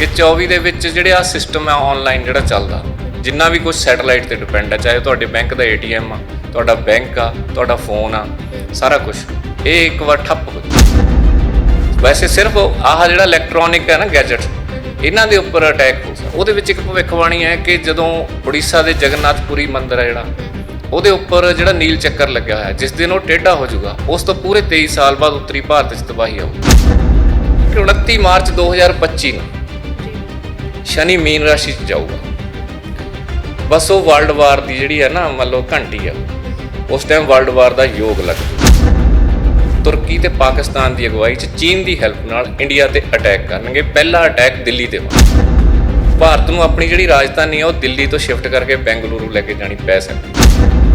ਕਿ 24 ਦੇ ਵਿੱਚ ਜਿਹੜੇ ਆ ਸਿਸਟਮ ਆ ਆਨਲਾਈਨ ਜਿਹੜਾ ਚੱਲਦਾ, ਜਿੰਨਾ ਵੀ ਕੁਝ ਸੈਟਲਾਈਟ ਤੇ ਡਿਪੈਂਡ ਹੈ ਚਾਹੇ ਤੁਹਾਡੇ ਬੈਂਕ ਦਾ ਏਟੀਐਮ ਆ, ਤੁਹਾਡਾ ਬੈਂਕ ਆ, ਤੁਹਾਡਾ ਫੋਨ ਆ, ਸਾਰਾ ਕੁਝ ਇਹ ਇੱਕ ਵਾਰ ਠੱਪ ਹੋ ਜਾਊ। ਵੈਸੇ ਸਿਰਫ ਆਹ ਜਿਹੜਾ ਇਲੈਕਟ੍ਰੋਨਿਕ ਹੈ ਨਾ ਗੈਜਟ ਇਹਨਾਂ ਦੇ ਉੱਪਰ ਅਟੈਕ ਹੋ ਸਕਦਾ। ਉਹਦੇ ਵਿੱਚ ਇੱਕ ਭਵਿੱਖਬਾਣੀ ਹੈ ਕਿ ਜਦੋਂ ਉੜੀਸਾ ਦੇ ਜਗਨਨਾਥਪੁਰੀ ਮੰਦਿਰ ਹੈ ਜਿਹੜਾ, ਉਹਦੇ ਉੱਪਰ ਜਿਹੜਾ ਨੀਲ ਚੱਕਰ ਲੱਗਿਆ ਹੋਇਆ, ਜਿਸ ਦਿਨ ਉਹ ਟੇਢਾ ਹੋ ਜਾਊਗਾ, ਉਸ ਤੋਂ ਪੂਰੇ 23 ਸਾਲ ਬਾਅਦ ਉੱਤਰੀ ਭਾਰਤ 'ਚ ਤਬਾਹੀ ਆਊਗੀ। ਕਿ 29 ਮਾਰਚ 2025 ਨੂੰ ਸ਼ਨੀ ਮੀਨ ਰਾਸ਼ੀ 'ਚ ਜਾਊਗਾ। ਬਸ ਉਹ ਵਰਲਡ ਵਾਰ ਦੀ ਜਿਹੜੀ ਹੈ ਨਾ, ਮੰਨ ਲਓ ਘੰਟੀ ਆ, ਉਸ ਟਾਈਮ ਵਰਲਡ ਵਾਰ ਦਾ ਯੋਗ ਲੱਗ ਤੁਰਕੀ ਤੇ ਪਾਕਿਸਤਾਨ ਦੀ ਅਗਵਾਈ 'ਚ ਚੀਨ ਦੀ ਹੈਲਪ ਨਾਲ ਇੰਡੀਆ ਤੇ ਅਟੈਕ ਕਰਨਗੇ। ਪਹਿਲਾ ਅਟੈਕ ਦਿੱਲੀ ਤੇ ਹੋਣਾ। ਭਾਰਤ ਨੂੰ ਆਪਣੀ ਜਿਹੜੀ ਰਾਜਧਾਨੀ ਆ, ਉਹ ਦਿੱਲੀ ਤੋਂ ਸ਼ਿਫਟ ਕਰਕੇ ਬੈਂਗਲੁਰੂ ਲੈ ਕੇ ਜਾਣੀ ਪੈ ਸਕਦੀ।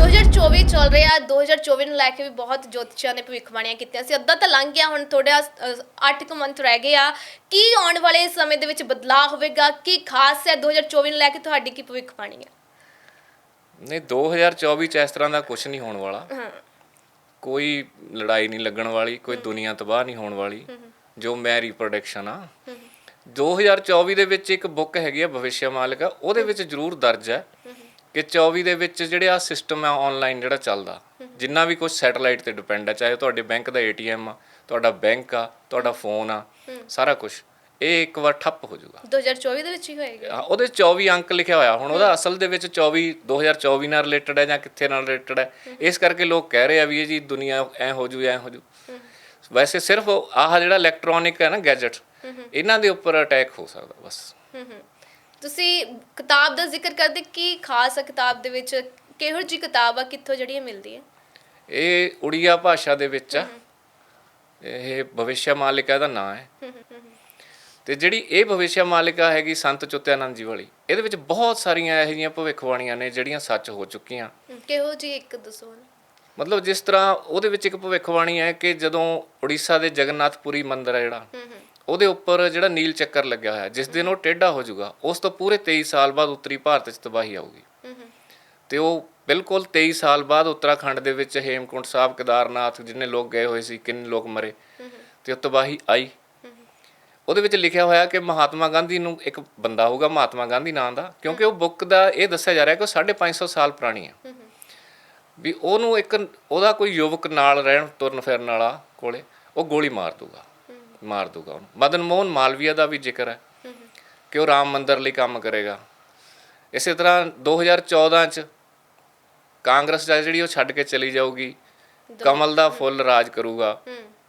2024 ਚੱਲ ਰਿਹਾ 2024 ਨੂੰ ਲੈ ਕੇ ਵੀ ਬਹੁਤ ਜੋਤਿਸ਼ਾਂ ਨੇ ਭਵਿੱਖਬਾਣੀਆਂ ਕੀਤੀਆਂ ਸੀ। ਅੱਧਾ ਤਾਂ ਲੰਘ ਗਿਆ ਹੁਣ ਥੋੜਾ 8 ਕੁ ਮੰਥ ਰਹਿ ਗਏ ਆ। ਕੀ ਆਉਣ ਵਾਲੇ ਸਮੇਂ ਦੇ ਵਿੱਚ ਬਦਲਾਅ ਹੋਵੇਗਾ? ਕੀ ਖਾਸ ਹੈ 2024 ਨੂੰ ਲੈ ਕੇ? ਤੁਹਾਡੀ ਕੀ ਭਵਿੱਖਬਾਣੀ ਹੈ? ਨਹੀਂ 2024 ਚ ਇਸ ਤਰ੍ਹਾਂ ਦਾ ਕੁਝ ਨਹੀਂ ਹੋਣ ਵਾਲਾ। ਕੋਈ ਲੜਾਈ ਨਹੀਂ ਲੱਗਣ ਵਾਲੀ ਕੋਈ ਦੁਨੀਆ ਤਬਾਹ ਨਹੀਂ ਹੋਣ ਵਾਲੀ ਜੋ ਮੇਰੀ ਪ੍ਰੋਡਕਸ਼ਨ ਆ। 2024 ਦੇ ਵਿੱਚ ਇੱਕ ਬੁੱਕ ਹੈਗੀ ਆ ਭਵਿਸ਼ਯ ਮਾਲਿਕਾ ਉਹਦੇ ਵਿੱਚ ਜ਼ਰੂਰ ਦਰਜ ਹੈ। ਕਿ 24 ਦੇ ਵਿੱਚ ਜਿਹੜੇ ਆ ਸਿਸਟਮ ਆ ਆਨਲਾਈਨ ਜਿਹੜਾ ਚੱਲਦਾ ਜਿੰਨਾ ਵੀ ਕੁਝ ਸੈਟਲਾਈਟ ਤੇ ਡਿਪੈਂਡ ਹੈ ਚਾਹੇ ਤੁਹਾਡੇ ਬੈਂਕ ਦਾ ਏਟੀਐਮ ਆ ਤੁਹਾਡਾ ਬੈਂਕ ਆ ਤੁਹਾਡਾ ਫੋਨ ਆ ਸਾਰਾ ਕੁਝ ਇਹ ਇੱਕ ਵਾਰ ਠੱਪ ਹੋ ਜਾਊਗਾ। 2024 ਦੇ ਵਿੱਚ ਹੀ ਹੋਏਗਾ। ਹਾਂ, ਉਹਦੇ 'ਚ 24 ਅੰਕ ਲਿਖਿਆ ਹੋਇਆ ਹੁਣ ਉਹਦਾ ਅਸਲ ਦੇ ਵਿੱਚ 24 2024 ਨਾਲ ਰਿਲੇਟਡ ਹੈ ਜਾਂ ਕਿੱਥੇ ਨਾਲ ਰਿਲੇਟਡ ਹੈ ਇਸ ਕਰਕੇ ਲੋਕ ਕਹਿ ਰਹੇ ਆ ਵੀ ਇਹ ਜੀ ਦੁਨੀਆ ਐ ਹੋ ਜੂ ਐ ਹੋ ਜੂ। ਵੈਸੇ ਸਿਰਫ ਆਹ ਜਿਹੜਾ ਇਲੈਕਟ੍ਰੋਨਿਕ ਹੈ ਨਾ ਗੈਜਟ ਇਹਨਾਂ ਦੇ ਉੱਪਰ ਅਟੈਕ ਹੋ ਸਕਦਾ ਬਸ। ਹਮ ਹਮ। ਤੁਸੀਂ ਕਿਤਾਬ ਦਾ ਜ਼ਿਕਰ ਕਰਦੇ ਕੀ ਖਾਸ ਕਿਤਾਬ ਦੇ ਵਿੱਚ? ਕਿਹੋ ਜੀ ਕਿਤਾਬ ਆ? ਕਿੱਥੋਂ ਜਿਹੜੀ ਇਹ ਮਿਲਦੀ ਹੈ ਇਹ ਉੜੀਆ ਭਾਸ਼ਾ ਦੇ ਵਿੱਚ ਆ। ਇਹ ਭਵਿਸ਼ਯ ਮਾਲਿਕਾ ਦਾ ਨਾਮ ਹੈ। ਤੇ ਜਿਹੜੀ ਇਹ ਭਵਿਸ਼ਯ ਮਾਲਿਕਾ ਹੈਗੀ ਸੰਤ ਚੁੱਤਿਆਨੰਦ ਜੀ ਵਾਲੀ। ਇਹਦੇ ਵਿੱਚ ਬਹੁਤ ਸਾਰੀਆਂ ਇਹੋ ਜਿਹੀਆਂ ਭਵਿੱਖਬਾਣੀਆਂ ਨੇ ਜਿਹੜੀਆਂ ਸੱਚ ਹੋ ਚੁੱਕੀਆਂ। ਕਿਹੋ ਜੀ ਇੱਕ ਦੱਸੋ। ਮਤਲਬ ਜਿਸ ਤਰ੍ਹਾਂ ਉਹਦੇ ਵਿੱਚ ਇੱਕ ਭਵਿੱਖਬਾਣੀ ਹੈ ਕਿ ਜਦੋਂ ਉੜੀਸਾ ਦੇ ਜਗਨਨਾਥਪੁਰੀ ਮੰਦਿਰ ਹੈ ਜਿਹੜਾ ਉਹਦੇ ਉੱਪਰ ਜਿਹੜਾ ਨੀਲ ਚੱਕਰ ਲੱਗਿਆ ਹੋਇਆ ਜਿਸ ਦਿਨ ਉਹ ਟੇਢਾ ਹੋ ਜਾਊਗਾ ਉਸ ਤੋਂ ਪੂਰੇ 23 ਸਾਲ ਬਾਅਦ ਉੱਤਰੀ ਭਾਰਤ 'ਚ ਤਬਾਹੀ ਆਊਗੀ। ਤੇ ਉਹ ਬਿਲਕੁਲ 23 ਸਾਲ ਬਾਅਦ ਉੱਤਰਾਖੰਡ ਦੇ ਵਿੱਚ ਹੇਮਕੁੰਟ ਸਾਹਿਬ ਕੇਦਾਰਨਾਥ ਜਿੰਨੇ ਲੋਕ ਗਏ ਹੋਏ ਸੀ ਕਿੰਨੇ ਲੋਕ ਮਰੇ ਤੇ ਉਹ ਤਬਾਹੀ ਆਈ। ਉਹਦੇ ਵਿੱਚ ਲਿਖਿਆ ਹੋਇਆ ਕਿ ਮਹਾਤਮਾ ਗਾਂਧੀ ਨੂੰ ਇੱਕ ਬੰਦਾ ਹੋਊਗਾ ਮਹਾਤਮਾ ਗਾਂਧੀ ਨਾਂ ਦਾ ਕਿਉਂਕਿ ਉਹ ਬੁੱਕ ਦਾ ਇਹ ਦੱਸਿਆ ਜਾ ਰਿਹਾ ਕਿ ਉਹ 550 ਸਾਲ ਪੁਰਾਣੀ ਹੈ। ਵੀ ਉਹਨੂੰ ਇੱਕ ਉਹਦਾ ਕੋਈ ਯੁਵਕ ਨਾਲ ਰਹਿਣ ਤੁਰਨ ਫਿਰਨ ਵਾਲਾ ਕੋਲੇ ਉਹ ਗੋਲੀ ਮਾਰ ਦੂਗਾ ਮਾਰ ਦੂਗਾ ਉਹਨੂੰ। ਮਦਨ ਮੋਹਨ ਮਾਲਵੀਆ ਦਾ ਵੀ ਜ਼ਿਕਰ ਹੈ ਕਿ ਉਹ ਰਾਮ ਮੰਦਿਰ ਲਈ ਕੰਮ ਕਰੇਗਾ। ਇਸੇ ਤਰ੍ਹਾਂ 2014 ਚ ਕਾਂਗਰਸ ਜਿਹੜੀ ਉਹ ਛੱਡ ਕੇ ਚਲੀ ਜਾਊਗੀ ਕਮਲ ਦਾ ਫੁੱਲ ਰਾਜ ਕਰੂਗਾ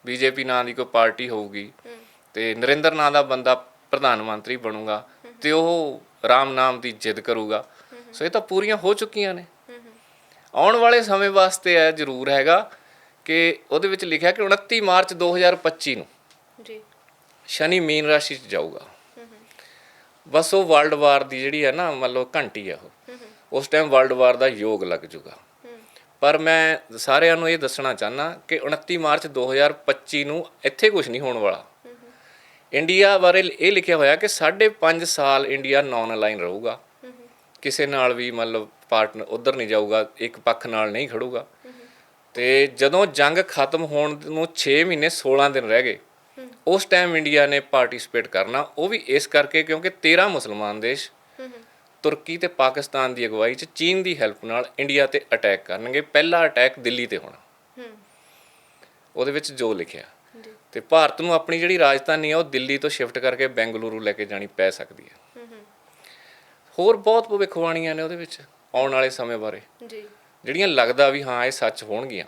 ਬੀਜੇਪੀ ਨਾਂ ਦੀ ਕੋਈ ਪਾਰਟੀ ਹੋਊਗੀ ਤੇ ਨਰਿੰਦਰ ਨਾਂ ਦਾ ਬੰਦਾ ਪ੍ਰਧਾਨ ਮੰਤਰੀ ਬਣੂਗਾ ਤੇ ਉਹ ਰਾਮ ਨਾਮ ਦੀ ਜਿੱਦ ਕਰੂਗਾ। ਸੋ ਇਹ ਤਾਂ ਪੂਰੀਆਂ ਹੋ ਚੁੱਕੀਆਂ ਨੇ। ਆਉਣ ਵਾਲੇ ਸਮੇਂ ਵਾਸਤੇ ਇਹ ਜ਼ਰੂਰ ਹੈਗਾ ਕਿ ਉਹਦੇ ਵਿੱਚ ਲਿਖਿਆ ਕਿ 29 ਮਾਰਚ 2025 ਨੂੰ ਜੀ। ਸ਼ਨੀ ਮੀਨ ਰਾਸ਼ੀ 'ਚ ਜਾਊਗਾ। ਬਸ ਉਹ ਵਰਲਡ ਵਾਰ ਦੀ ਜਿਹੜੀ ਹੈ ਨਾ, ਮੰਨ ਲਓ ਘੰਟੀ ਆ ਉਹ। ਉਸ ਟਾਈਮ ਵਰਲਡ ਵਾਰ ਦਾ ਯੋਗ ਲੱਗ ਜੂਗਾ। ਪਰ ਮੈਂ ਸਾਰਿਆਂ ਨੂੰ ਇਹ ਦੱਸਣਾ ਚਾਹਨਾ ਕਿ 29 ਮਾਰਚ 2025 ਨੂੰ ਇੱਥੇ ਕੁਝ ਨਹੀਂ ਹੋਣ ਵਾਲਾ। ਇੰਡੀਆ ਬਾਰੇ ਇਹ ਲਿਖਿਆ ਹੋਇਆ ਕਿ 5.5 ਸਾਲ ਇੰਡੀਆ ਨਾਨ ਅਲਾਈਨ ਰਹੂਗਾ। ਕਿਸੇ ਨਾਲ ਵੀ ਮਤਲਬ ਪਾਰਟਨਰ ਉਧਰ ਨਹੀਂ ਜਾਊਗਾ, ਇੱਕ ਪੱਖ ਨਾਲ ਨਹੀਂ ਖੜੂਗਾ। ਤੇ ਜਦੋਂ ਜੰਗ ਖਤਮ ਹੋਣ ਨੂੰ 6 ਮਹੀਨੇ 16 ਦਿਨ ਰਹਿ ਗਏ ਉਸ ਟਾਈਮ ਇੰਡੀਆ ਨੇ ਪਾਰਟਿਸਿਪੇਟ ਕਰਨਾ ਉਹ ਵੀ ਇਸ ਕਰਕੇ ਕਿਉਂਕਿ 13 ਮੁਸਲਮਾਨ ਦੇਸ਼ ਤੁਰਕੀ ਤੇ ਪਾਕਿਸਤਾਨ ਦੀ ਅਗਵਾਈ 'ਚ ਚੀਨ ਦੀ ਹੈਲਪ ਨਾਲ ਇੰਡੀਆ ਤੇ ਅਟੈਕ ਕਰਨਗੇ ਪਹਿਲਾ ਅਟੈਕ ਦਿੱਲੀ ਤੇ ਹੋਣਾ। ਉਹਦੇ ਵਿੱਚ ਜੋ ਲਿਖਿਆ। ਤੇ ਭਾਰਤ ਨੂੰ ਆਪਣੀ ਜਿਹੜੀ ਰਾਜਧਾਨੀ ਆ ਉਹ ਦਿੱਲੀ ਤੋਂ ਸ਼ਿਫਟ ਕਰਕੇ ਬੈਂਗਲੁਰੂ ਲੈ ਕੇ ਜਾਣੀ ਪੈ ਸਕਦੀ ਹੈ। ਹੋਰ ਬਹੁਤ ਭਵਿੱਖਬਾਣੀਆਂ ਨੇ ਉਹਦੇ ਵਿੱਚ ਆਉਣ ਵਾਲੇ ਸਮੇਂ ਬਾਰੇ। ਜੀ। ਜਿਹੜੀਆਂ ਲੱਗਦਾ ਵੀ ਹਾਂ ਇਹ ਸੱਚ ਹੋਣਗੀਆਂ।